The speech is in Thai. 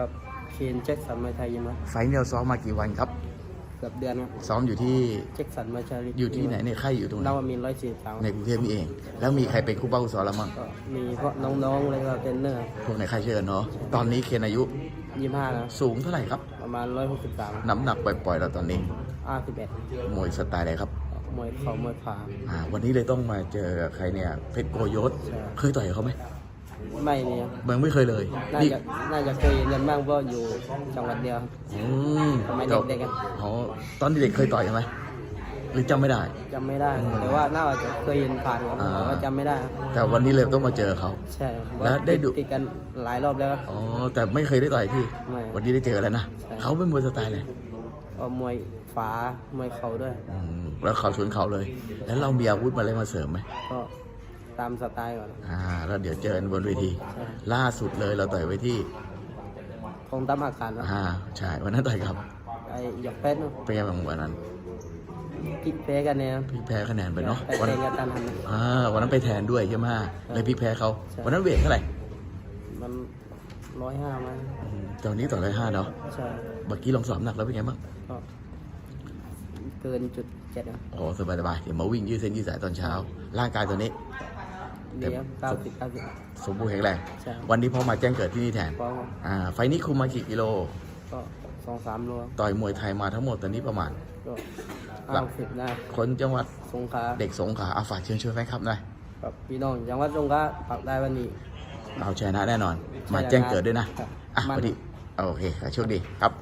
ครับเคนแจ็คสันมาไทยยิมครับไฟล์เนี่ยซ้อมมากี่วันครับ เกือบเดือนครับซ้อมอยู่ที่แจ็คสันมาชาลิอยู่ที่ไหนเนี่ยค่ายอยู่ตรงไหนนาวามินร้อยสี่สามในกรุงเทพนี่เอง แล้วมีใครเป็นคู่เป้าคู่ซ้อมแล้วมั้งก็มีพวกน้องๆเลยก็เทรนเนอร์พวกในค่ายเชิญเนาะตอนนี้เคนอายุยี่ห้านะสูงเท่าไหร่ครับ ประมาณร้อยหกสิบสามน้ำหนักปล่อยๆเราตอนนี้ห้าสิบเอ็ดมวยสไตล์อะไรครับมวยเข่ามวยขาอ่าวันนี้เลยต้องมาเจอกับใครเนี่ยเพชรโกยศใช่เคยต่อยกับเขาไหม ไม่เนี่ยมึงไม่เคยเลยน่านี่จะน่าจะเคยเรียนบ้างเพราะอยู่จังหวัดเดียวครับ อืมสมัยเด็กๆอะ อ๋อตอนเด็กๆเคยต่อยกันไหมหรือจำไม่ได้ จำไม่ได้แต่ว่าน่าจะเคยเห็นผ่านครับอ่า แต่ว่าจำไม่ได้ครับแต่วันนี้เลยต้องมาเจอเขา ใช่แล้วได้ดู ติดกันหลายรอบแล้วครับ อ๋อแต่ไม่เคยได้ต่อยที่ ไม่วันนี้ได้เจอแล้วนะใช่ เขาเป็นมวยสไตล์อะไรก็มวยฝามวยเข่าด้วย อืมแล้วเขาชวนเขาเลย แล้วเรามีอาวุธมาอะไรมาเสริมไหมก็ตามสไตล์ก่อนอ่าแล้วเดี๋ยวเจอกันบนเวทีใช่ล่าสุดเลยเราต่อยไว้ที่คงตั้มอาคารครับอ่าใช่วันนั้นต่อยครับไอ้หยอกเพชรเนอะเป็นไงบ้างวันนั้นพลิกแพ้กันเนี่ยนะพี่แพ้คะแนนไปเนาะไปวันเตะนั้นกันตันหันนะ อ่าวันนั้นไปแทนด้วยใช่ไหมเลยพี่แพ้เขาใช่ วันนั้นเวทเท่าไหร่มันร้อยห้ามั้งอืมตอนนี้ต่อร้อยห้าเนาะใช่เมื่อกี้ลองสอบหนักแล้วเป็นไงบ้างก็เกินจุดเจ็ดนะโอ้สบายสบายๆเดี๋ยวมาวิ่งยืดเส้นยืดสายตอนเช้า ร่างกายตัวนี้ ดีครับเก้าสิบเก้าสิบ สมบูรณ์แข็งแรงใช่วันนี้พอมาแจ้งเกิดที่นี่แทนเพราะอ่าไฟล์นี้คุมมากี่กิโล ก็สองสามโลต่อยมวยไทยมาทั้งหมดตอนนี้ประมาณ ก็หลัห้าก สิบได้คนจังหวัดสงขลาเด็กสงขลาอาฝากเชิญชวนแฟนคลับหน่อยกับพี่น้องจังหวัดสงขลาปักได้วันนี้ เราชนะแน่นอน มาแจ้งเกิดด้วยนะครับ อะมันพอดีโอเคขอโชคดีครับ